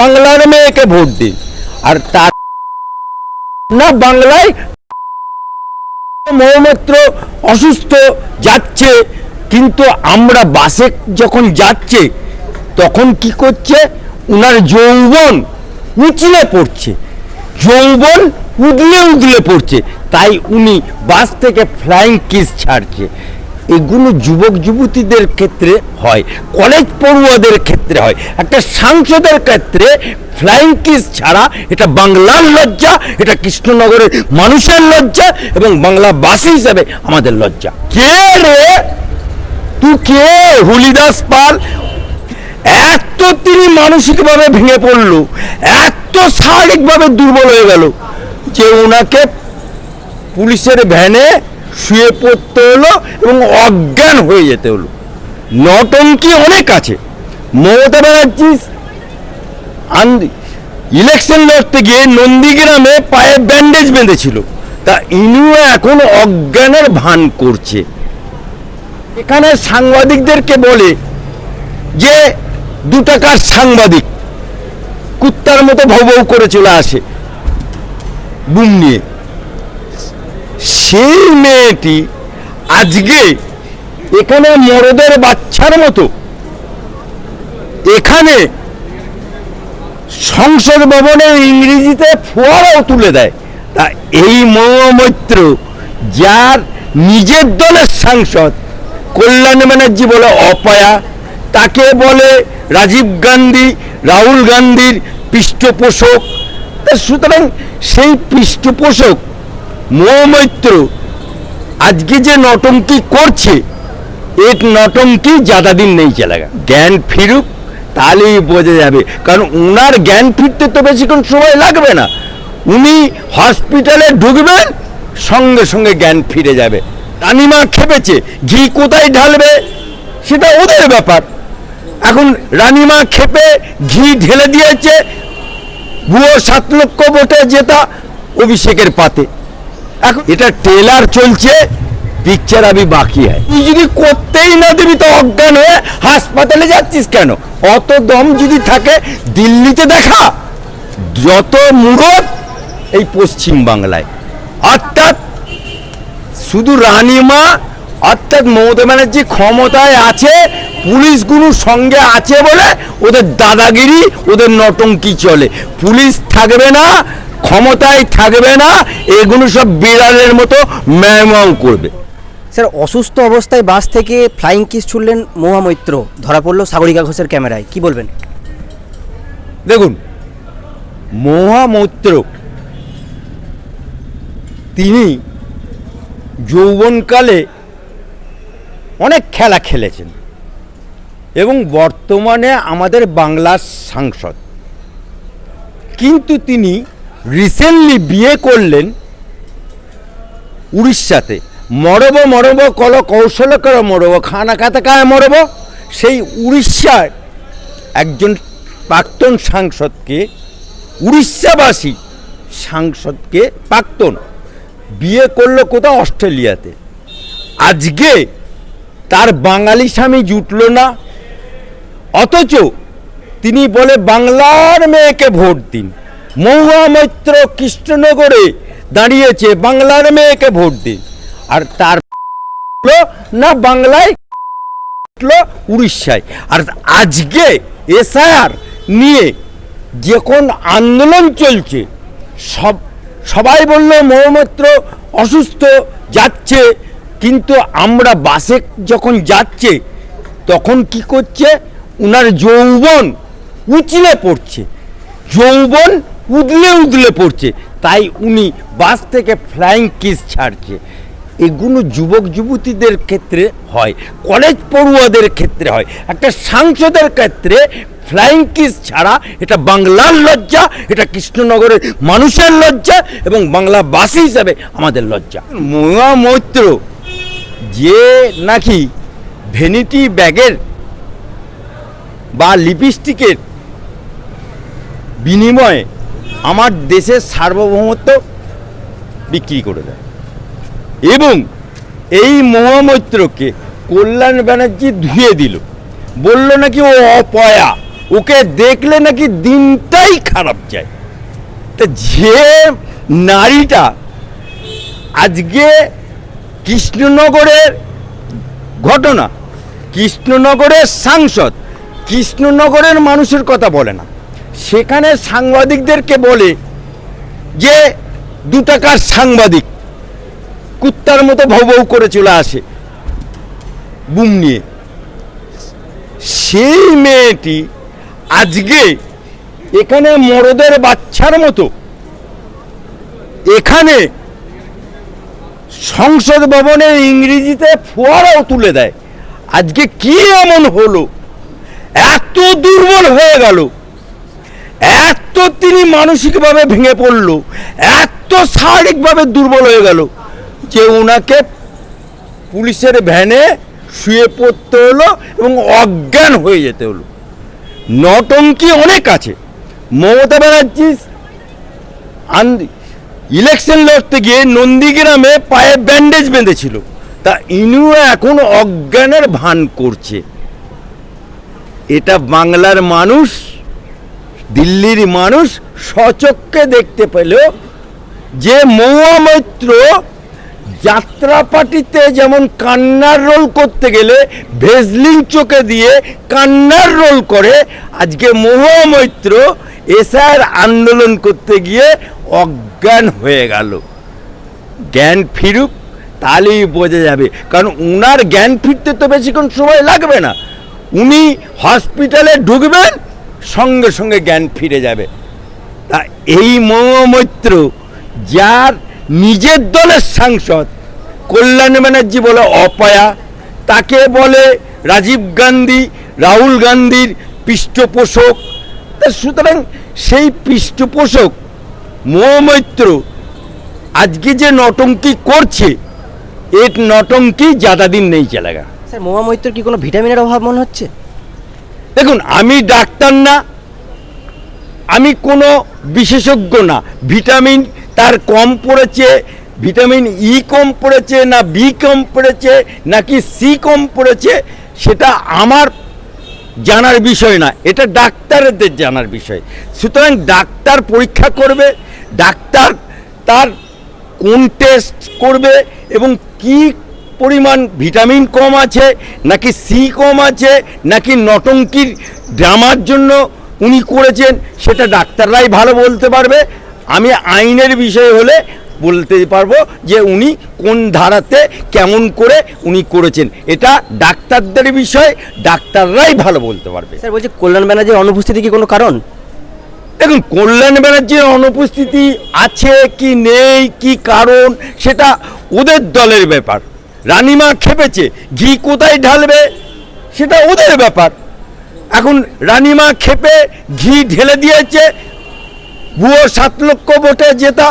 বাংলার মেয়েকে ভোট দিন আর তার না বাংলায় মৌমাত্র অসুস্থ যাচ্ছে, কিন্তু আমরা বাসে যখন যাচ্ছে, তখন কি করছে? উনার যৌবন উচলে পড়ছে। যৌবন উদলে উদলে পড়ছে। তাই উনি বাস থেকে ফ্লাইং কিস ছাড়ছে। এগুলো যুবক যুবতীদের ক্ষেত্রে হয় কলেজ পড়ুয়াদের ক্ষেত্রে হয়। একটা সাংসদের ক্ষেত্রে ফ্লাইং কিস ছাড়া এটা বাংলার লজ্জা, এটা কৃষ্ণনগরের মানুষের লজ্জা এবং বাংলা বাংলাবাসী হিসাবে আমাদের লজ্জা। কে রে? তুই কে? হুলিদাস পাল? এত তিনি মানসিকভাবে ভেঙে পড়ল, এত শারীরিকভাবে দুর্বল হয়ে গেল যে ওনাকে পুলিশের ভ্যানে শুয়ে পড়তে হলো এবং অজ্ঞান হয়ে যেতে হলো। নটঙ্কি অনেক আছে? মমতা ব্যানার্জি ইলেকশন লড়তে গিয়ে নন্দীগ্রামে পায়ে ব্যান্ডেজ বেঁধেছিল। তা ইনিও এখন অজ্ঞানের ভান করছে। এখানে সাংবাদিকদেরকে বলে যে দু টাকার সাংবাদিক কুত্তার মতো ভৌ করে চলে আসে। বুম নিয়ে। সেই মেয়েটি আজকে এখানে মরদের বাচ্চার মতো। এখানে সংসদ ভবনে ইংরেজিতে ফোয়ারাও তুলে দেয়। তা এই মৌমৈত্র যার নিজের দলের সাংসদ, কল্যাণ ব্যানার্জি বলে অপায়া, তাকে বলে রাজীব গান্ধী, রাহুল গান্ধীর পৃষ্ঠপোষক। সুতরাং সেই পৃষ্ঠপোষক মৌমৈত্র আজকে যে নটঙ্কি করছে, এক নটঙ্কি জাদা দিন নেই চলেগা জ্ঞান ফিরুক, তাহলেই বোঝা যাবে। কারণ উনার জ্ঞান ফিরতে তো বেশিক্ষণ সময় লাগবে না। উনি হসপিটালে ঢুকবেন, সঙ্গে সঙ্গে জ্ঞান ফিরে যাবে। রানিমা খেপেছে, ঘি কোথায় ঢালবে, সেটা ওদের ব্যাপার। এখন রানিমা খেপে ঘি ঢেলে দিয়েছে ভুয়ো সাত লক্ষ ভোটে জেতা অভিষেকের পাতে। এখন এটা ট্রেলার চলছে পিকচার আমি বাকি হয় তুই যদি করতেই না দিবি তো অজ্ঞান হয়ে হাসপাতালে যাচ্ছিস কেন? অত দম যদি থাকে দিল্লিতে দেখা। যত মুরত এই পশ্চিম বাংলায়। অর্থাৎ শুধু রানীমা অর্থাৎ মমতা ব্যানার্জি ক্ষমতায় আছে পুলিশগুলো সঙ্গে আছে বলে ওদের দাদাগিরি ওদের নটঙ্কি চলে। পুলিশ থাকবে না ক্ষমতায় থাকবে না এগুলো সব বিড়ালের মতো ম্যামাও করবে। স্যার অসুস্থ অবস্থায় বাস থেকে ফ্লাইং কিস ছুড়লেন মহামৈত্র ধরা পড়ল সাগরিকা ঘোষের ক্যামেরায়। কি বলবেন? দেখুন মহামৈত্র তিনি যৌবনকালে অনেক খেলা খেলেছেন এবং বর্তমানে আমাদের বাংলার সাংসদ। কিন্তু তিনি রিসেন্টলি বিয়ে করলেন উড়িষ্যাতে। মরব মরব, কল কৌশল কর মরব, খানা খাতে কায় মরব? সেই উড়িষ্যার একজন প্রাক্তন সাংসদকে, উড়িষ্যাবাসী সাংসদকে প্রাক্তন বিয়ে করল কোথাও অস্ট্রেলিয়াতে। আজকে তার বাঙালি স্বামী জুটল না, অথচ তিনি বলে বাংলার মেয়েকে ভোট দিন। মহুয়া মৈত্র কৃষ্ণনগরে দাঁড়িয়েছে, বাংলার মেয়েকে ভোট দিন আর তার না বাংলায় উড়িষ্যায়। আর আজকে এসআইআর নিয়ে যখন আন্দোলন চলছে, সব, সবাই বলল মৌমৈত্র অসুস্থ, যাচ্ছে। কিন্তু আমরা বাসে যখন যাচ্ছে, তখন কি করছে? উনার যৌবন উচলে পড়ছে। যৌবন উদলে উদলে পড়ছে। তাই উনি বাস থেকে ফ্লাইং কিস ছাড়ছে। এগুলো যুবক যুবতীদের ক্ষেত্রে হয় কলেজ পড়ুয়াদের ক্ষেত্রে হয়। একটা সাংসদের ক্ষেত্রে ফ্লাইং কিস ছাড়া এটা বাংলার লজ্জা, এটা কৃষ্ণনগরের মানুষের লজ্জা এবং বাংলা বাংলাবাসী হিসাবে আমাদের লজ্জা। মহা মৈত্র, যে নাকি ভেনিটি ব্যাগের বা লিপস্টিকের বিনিময়ে আমার দেশের সার্বভৌমত্ব বিক্রি করে দেয়। এবং এই মহামৈত্রকে কল্যাণ ব্যানার্জি ধুয়ে দিল। বলল নাকি ও অপয়া, ওকে দেখলে নাকি দিনটাই খারাপ যায়। তা যে নারীটা আজকে কৃষ্ণনগরের ঘটনা, কৃষ্ণনগরের সাংসদ, কৃষ্ণনগরের মানুষের কথা বলে না। সেখানে সাংবাদিকদেরকে বলে যে দু টাকার সাংবাদিক কুত্তার মতো ভৌ ভৌ করে চলে আসে বুম নিয়ে। সেই মেয়েটি আজকে এখানে মরদের বাচ্চার মতো। এখানে সংসদ ভবনের ইংরেজিতে ফোয়ারাও তুলে দেয়। আজকে কি এমন হলো? এত দুর্বল হয়ে গেল। এত তিনি মানসিকভাবে ভেঙে পড়ল, এত শারীরিকভাবে দুর্বল হয়ে গেল যে ওনাকে পুলিশের ভ্যানে শুয়ে পড়তে হলো এবং অজ্ঞান হয়ে যেতে হলো। নটঙ্কি অনেক আছে। মমতা ব্যানার্জি ইলেকশন লড়তে গিয়ে নন্দীগ্রামে পায়ে ব্যান্ডেজ বেঁধেছিল। তা ইনিও এখন অজ্ঞানের ভান করছে। এটা বাংলার মানুষ দিল্লির মানুষ সচক্ষে দেখতে পেল যে মহামৈত্র যাত্রা পার্টিতে যেমন কান্নার রোল করতে গেলে ভেজলিং চোখে দিয়ে কান্নার রোল করে, আজকে মহামৈত্র এসআর আন্দোলন করতে গিয়ে অজ্ঞান হয়ে গেল। জ্ঞান ফিরুক, তাহলেই বোঝা যাবে। কারণ উনার জ্ঞান ফিরতে তো বেশিক্ষণ সময় লাগবে না। উনি হসপিটালে ঢুকবেন সঙ্গে সঙ্গে জ্ঞান ফিরে যাবে। তা এই মহামৈত্র যার নিজের দলের সাংসদ, কল্যাণ ব্যানার্জি বলে অপয়া, তাকে বলে রাজীব গান্ধী, রাহুল গান্ধীর পৃষ্ঠপোষক। সুতরাং সেই পৃষ্ঠপোষক মহামৈত্র আজকে যে নটঙ্কি করছে, এর নটঙ্কি জাদা দিন নেই চলেগা। স্যার মৈত্র কি কোনো ভিটামিনের অভাব মনে হচ্ছে? দেখুন, আমি ডাক্তার না, আমি কোনো বিশেষজ্ঞ না। ভিটামিন তার কম পড়েছে, ভিটামিন ই কম পড়েছে, না বি কম পড়েছে, নাকি সি কম পড়েছে, সেটা আমার জানার বিষয় না। এটা ডাক্তারদের জানার বিষয়। সুতরাং ডাক্তার পরীক্ষা করবে, ডাক্তার তার কোন টেস্ট করবে এবং কি পরিমাণ ভিটামিন কম আছে নাকি সি কম আছে নাকি নটঙ্কির ড্রামার জন্য উনি করেছেন সেটা ডাক্তাররাই ভালো বলতে পারবে। আমি আইনের বিষয় হলে বলতে পারব যে উনি কোন ধারাতে কেমন করে উনি করেছেন। এটা ডাক্তারদের বিষয় ডাক্তাররাই ভালো বলতে পারবে। স্যার বলছি কল্যাণ ব্যানার্জির অনুপস্থিতি কি কোনো কারণ? দেখুন কল্যাণ ব্যানার্জির অনুপস্থিতি আছে কি নেই কি কারণ সেটা ওদের দলের ব্যাপার। রানিমা খেপেছে, ঘি কোথায় ঢালবে? সেটা ওদের ব্যাপার। এখন রানিমা খেপে ঘি ঢেলে দিয়েছে ভুয়ো সাত লক্ষ ভোটে জেতা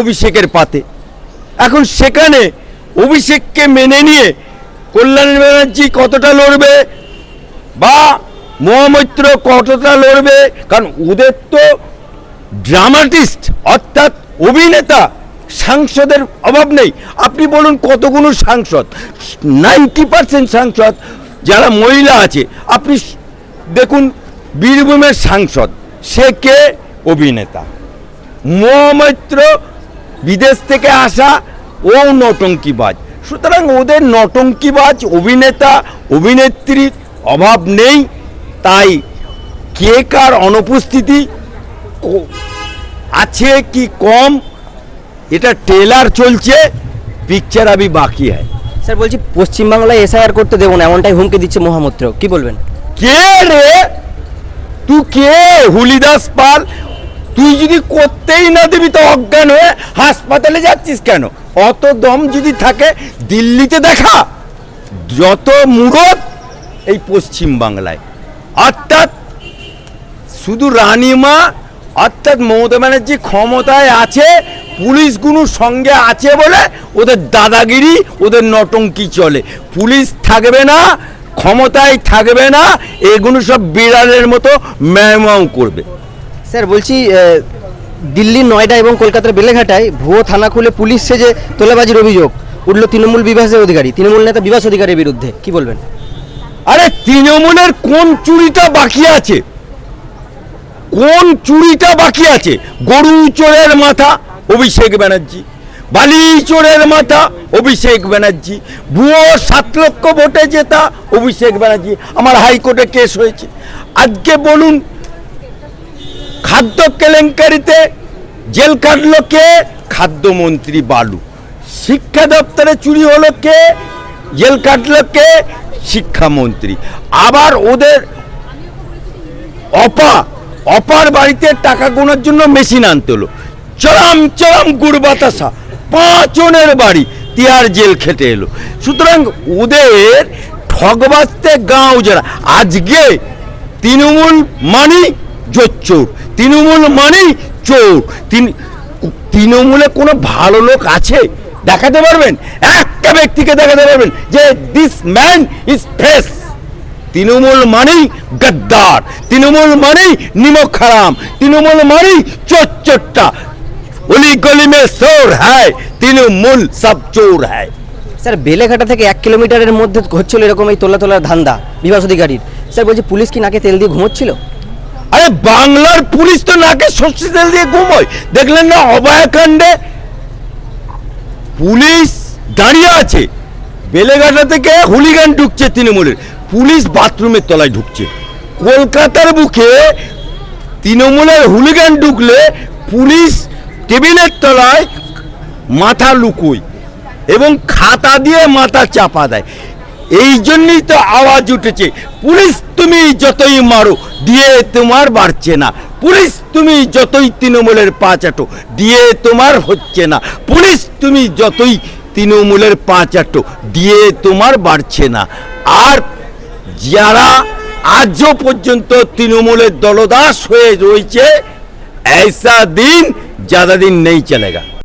অভিষেকের পাতে। এখন সেখানে অভিষেককে মেনে নিয়ে কল্যাণ ব্যানার্জি কতটা লড়বে বা মহামৈত্র কতটা লড়বে? কারণ ওদের তো ড্রামাটিস্ট, অর্থাৎ অভিনেতা সাংসদের অভাব নেই। আপনি বলুন কতগুলো সাংসদ? নাইনটি পার্সেন্ট সাংসদ যারা মহিলা আছে। আপনি দেখুন, বীরভূমের সাংসদ, সে কে? অভিনেতা। মহামৈত্র বিদেশ থেকে আসা, ও নটঙ্কিবাজ সুতরাং ওদের নটঙ্কিবাজ অভিনেতা, অভিনেত্রীর অভাব নেই। তাই কে কার অনুপস্থিতি আছে কি কম? এটা ট্রেলার চলছে পিকচার আবি বাকি হয় স্যার বলছি পশ্চিমবাংলায় এসআইআর করতে দেবো না এমনটাই হুমকি দিচ্ছে মহামৈত্র কি বলবেন? কে রে? তুই কে? হুলিদাস পাল? তুই যদি করতেই না দিবি তো অজ্ঞান হয়ে হাসপাতালে যাচ্ছিস কেন? অত দম যদি থাকে দিল্লিতে দেখা। যত মুরত এই পশ্চিম বাংলায় অর্থাৎ শুধু রানীমা অর্থাৎ মমতা ব্যানার্জি ক্ষমতায় আছে পুলিশগুলোর সঙ্গে আছে বলে ওদের দাদাগিরি ওদের নটঙ্কি চলে। পুলিশ থাকবে না ক্ষমতায় থাকবে না এগুলো সব বিড়ালের মতো ম্যামাও করবে। স্যার বলছি আহ, দিল্লির নয়ডা এবং কলকাতার বেলেঘাটায় ভুয়ো থানা খুলে পুলিশ সেজে তোলাবাজির অভিযোগ। উঠল তৃণমূল বিভাসের অধিকারী তৃণমূল নেতা বিভাস অধিকারীর বিরুদ্ধে। কি বলবেন? আরে তৃণমূলের কোন চুরিটা বাকি আছে? কোন চুরিটা বাকি আছে? গরু চোরের মাথা, অভিষেক ব্যানার্জি। বালি চোরের মাথা, অভিষেক ব্যানার্জি। ভুয়ো সাত লক্ষ ভোটে জেতা, অভিষেক ব্যানার্জি। আমার হাইকোর্টে কেস হয়েছে। আজকে বলুন, খাদ্য কেলেঙ্কারিতে জেল কাটলো কে? খাদ্যমন্ত্রী বালু। শিক্ষা দপ্তরে চুরি হলো কে? জেল কাটলো কে? শিক্ষামন্ত্রী। আবার ওদের অপা অপার বাড়িতে টাকা গোনার জন্য মেশিন আনতে হলো। চরম চরম গুড় বাতাসা পাঁচজনের বাড়ি, তিহার জেল খেটে এলো। সুতরাং ওদের ঠগবাজতে গাঁও যারা, আজকে তৃণমূল মানি জোচ্চোর তৃণমূল মানি চোর। তিন- তৃণমূলে কোনো ভালো লোক আছে? দেখাতে পারবেন? একটা ব্যক্তিকে দেখাতে পারবেন যে this man is fresh Trinamool মানেই গদ্দার তৃণমূল মানেই নিমক হারাম তৃণমূল মানেই চোরচোরটা অলি গলি মে চোর হ্যায় তৃণমূল সব চোর হ্যায়। স্যার বেলেঘাটা থেকে এক কিলোমিটারের মধ্যে হচ্ছিল এরকম এই তোলা তোলার ধান্দা বিভাস অধিকারীর। স্যার বলছি পুলিশ কি নাকে তেল দিয়ে ঘুমোচ্ছিল? আরে বাংলার পুলিশ তো নাকে সর্ষে তেল দিয়ে ঘুমোয়। দেখলেন না অভয়াকাণ্ডে পুলিশ দাঁড়িয়ে আছে। বেলেঘাটা থেকে হুলিগান ঢুকছে তৃণমূলের। পুলিশ বাথরুমের তলায় ঢুকছে। কলকাতার বুকে তৃণমূলের হুলিগান ঢুকলে পুলিশ টেবিলের তলায় মাথা লুকোয় এবং খাতা দিয়ে মাথা চাপা দেয়। এই জন্যই তো আওয়াজ উঠেছে, পুলিশ তুমি যতই মারো দিয়ে তোমার বাড়ছে না। পুলিশ তুমি যতই তৃণমূলের পা চাটো দিয়ে তোমার হচ্ছে না। পুলিশ তুমি যতই তৃণমূলের পা চাটো দিয়ে তোমার বাড়ছে না। আর যারা আজও পর্যন্ত তৃণমূলের দলদাস হয়ে রয়েছে ऐसा दिन ज़्यादा दिन नहीं चलेगा